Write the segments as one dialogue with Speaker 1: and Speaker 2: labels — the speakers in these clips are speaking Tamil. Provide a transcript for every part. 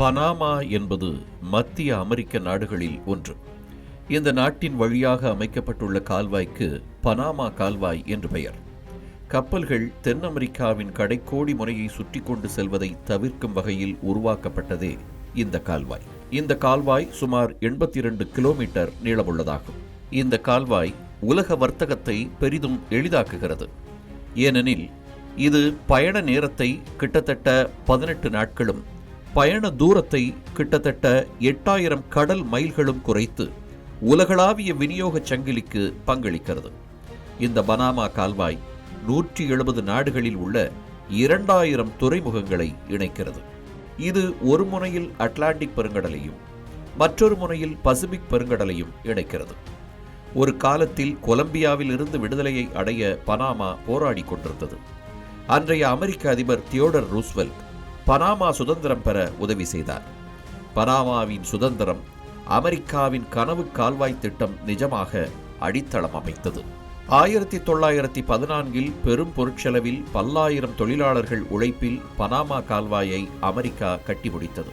Speaker 1: பனாமா என்பது மத்திய அமெரிக்க நாடுகளில் ஒன்று. இந்த நாட்டின் வழியாக அமைக்கப்பட்டுள்ள கால்வாய்க்கு பனாமா கால்வாய் என்று பெயர். கப்பல்கள் தென் அமெரிக்காவின் கடைக்கோடி முறையை சுற்றி கொண்டு செல்வதை தவிர்க்கும் வகையில் உருவாக்கப்பட்டதே இந்த கால்வாய். இந்த கால்வாய் சுமார் எண்பத்தி இரண்டு கிலோமீட்டர் நீளமுள்ளதாகும். இந்த கால்வாய் உலக வர்த்தகத்தை பெரிதும் எளிதாக்குகிறது. ஏனெனில் இது பயண நேரத்தை கிட்டத்தட்ட பதினெட்டு நாட்களும் பயண தூரத்தை கிட்டத்தட்ட எட்டாயிரம் கடல் மைல்களும் குறைத்து உலகளாவிய விநியோகச் சங்கிலிக்கு பங்களிக்கிறது. இந்த பனாமா கால்வாய் நூற்றி எழுபது நாடுகளில் உள்ள இரண்டாயிரம் துறைமுகங்களை இணைக்கிறது. இது ஒரு முனையில் அட்லாண்டிக் பெருங்கடலையும் மற்றொரு முனையில் பசிபிக் பெருங்கடலையும் இணைக்கிறது. ஒரு காலத்தில் கொலம்பியாவில் இருந்து விடுதலையை அடைய பனாமா போராடி கொண்டிருந்தது. அன்றைய அமெரிக்க அதிபர் தியோடர் ரூஸ்வெல்ட் பனாமா சுதந்திரம் பெற உதவி செய்தார். பனாமாவின் சுதந்திரம் அமெரிக்காவின் கனவு கால்வாய் திட்டம் நிஜமாக அடித்தளம் அமைத்தது. ஆயிரத்தி தொள்ளாயிரத்தி பதினான்கில் பெரும் பொருட்செலவில் பல்லாயிரம் தொழிலாளர்கள் உழைப்பில் பனாமா கால்வாயை அமெரிக்கா கட்டி முடித்தது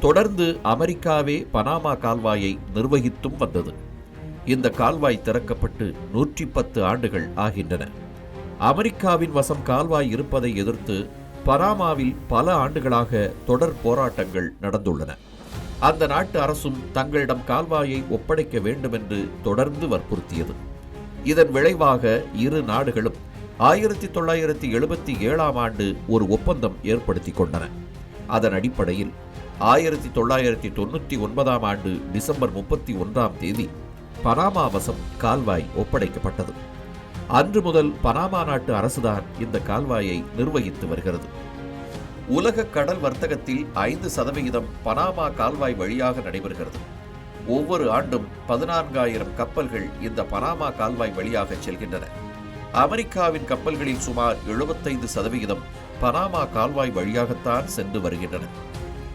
Speaker 1: தொடர்ந்து அமெரிக்காவே பனாமா கால்வாயை நிர்வகித்தும் வந்தது. இந்த கால்வாய் திறக்கப்பட்டு நூற்றி பத்து ஆண்டுகள் ஆகின்றன. அமெரிக்காவின் வசம் கால்வாய் இருப்பதை எதிர்த்து பனாமாவில் பல ஆண்டுகளாக தொடர் போராட்டங்கள் நடந்துள்ளன. அந்த நாட்டு அரசும் தங்களிடம் கால்வாயை ஒப்படைக்க வேண்டும் என்று தொடர்ந்து வற்புறுத்தியது. இதன் விளைவாக இரு நாடுகளும் ஆயிரத்தி தொள்ளாயிரத்தி எழுபத்தி ஏழாம் ஆண்டு ஒரு ஒப்பந்தம் ஏற்படுத்தி கொண்டன. அதன் அடிப்படையில் ஆயிரத்தி தொள்ளாயிரத்தி தொண்ணூற்றி ஒன்பதாம் ஆண்டு டிசம்பர் முப்பத்தி ஒன்றாம் தேதி பனாமா வசம் கால்வாய் ஒப்படைக்கப்பட்டது. அன்று முதல் பனாமா நாட்டு அரசுதான் இந்த கால்வாயை நிர்வகித்து வருகிறது. உலக கடல் வர்த்தகத்தில் ஐந்து சதவிகிதம் பனாமா கால்வாய் வழியாக நடைபெறுகிறது. ஒவ்வொரு ஆண்டும் பதினான்காயிரம் கப்பல்கள் இந்த பனாமா கால்வாய் வழியாக செல்கின்றன. அமெரிக்காவின் கப்பல்களில் சுமார் எழுபத்தைந்து சதவிகிதம் பனாமா கால்வாய் வழியாகத்தான் சென்று வருகின்றன.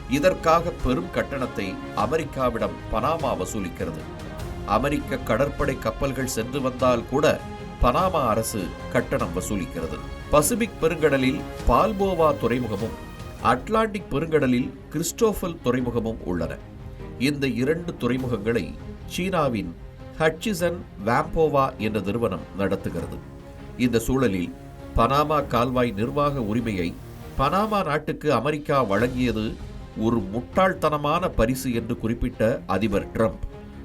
Speaker 1: இதற்காக பெரும் கட்டணத்தை அமெரிக்காவிடம் பனாமா வசூலிக்கிறது. அமெரிக்க கடற்படை கப்பல்கள் சென்று வந்தால் கூட பனாமா அரசு கட்டணம் வசூலிக்கிறது. பசிபிக் பெருங்கடலில் பால்போவா துறைமுகமும் அட்லாண்டிக் பெருங்கடலில் கிறிஸ்டோஃபல் துறைமுகமும் உள்ளன. இந்த இரண்டு துறைமுகங்களை சீனாவின் ஹட்சிசன் வாம்போவா என்ற நிறுவனம் நடத்துகிறது. இந்த சூழலில் பனாமா கால்வாய் நிர்வாக உரிமையை பனாமா நாட்டுக்கு அமெரிக்கா வழங்கியது ஒரு முட்டாள்தனமான பரிசு என்று குறிப்பிட்ட அதிபர் ட்ரம்ப்.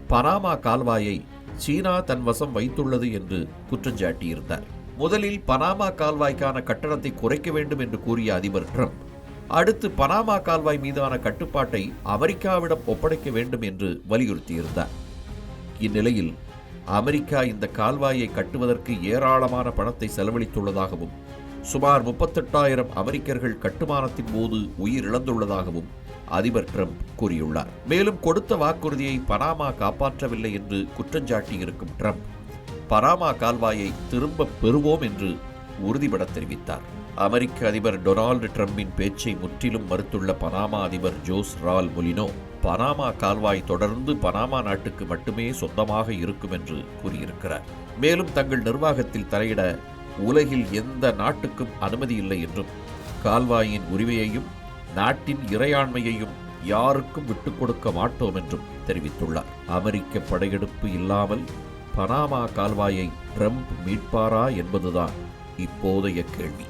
Speaker 1: பனாமா கால்வாயை சீனா தன் வசம் வைத்துள்ளது என்று குற்றஞ்சாட்டியிருந்தார் முதலில் பனாமா கால்வாய்க்கான கட்டணத்தை குறைக்க வேண்டும் என்று கூறிய அதிபர் ட்ரம்ப் அடுத்து பனாமா கால்வாய் மீதான கட்டுப்பாட்டை அமெரிக்காவிடம் ஒப்படைக்க வேண்டும் என்று வலியுறுத்தியிருந்தார். இந்நிலையில் அமெரிக்கா இந்த கால்வாயை கட்டுவதற்கு ஏராளமான பணத்தை செலவழித்துள்ளதாகவும் சுமார் முப்பத்தெட்டாயிரம் அமெரிக்கர்கள் கட்டுமானத்தின் போது உயிரிழந்துள்ளதாகவும் அதிபர் ட்ரம்ப் கூறியுள்ளார். மேலும் கொடுத்த வாக்குறுதியை பனாமா காப்பாற்றவில்லை என்று குற்றஞ்சாட்டியிருக்கும் ட்ரம்ப் பனாமா கால்வாயை திரும்ப பெறுவோம் என்று உறுதிபட தெரிவித்தார். அமெரிக்க அதிபர் டொனால்டு ட்ரம்பின் பேச்சை முற்றிலும் மறுத்துள்ள பனாமா அதிபர் ஜோஸ் ரால் மொலினோ பனாமா கால்வாய் தொடர்ந்து பனாமா நாட்டுக்கு மட்டுமே சொந்தமாக இருக்கும் என்று கூறியிருக்கிறார். மேலும் தங்கள் நிர்வாகத்தில் தலையிட உலகில் எந்த நாட்டுக்கும் அனுமதி இல்லை என்றும் கால்வாயின் உரிமையையும் நாட்டின் இறையாண்மையையும் யாருக்கும் விட்டுக் கொடுக்க மாட்டோம் என்றும் தெரிவித்துள்ளார். அமெரிக்க படையெடுப்பு இல்லாமல் பனாமா கால்வாயை ட்ரம்ப் மீட்பாரா என்பதுதான் இப்போதைய கேள்வி.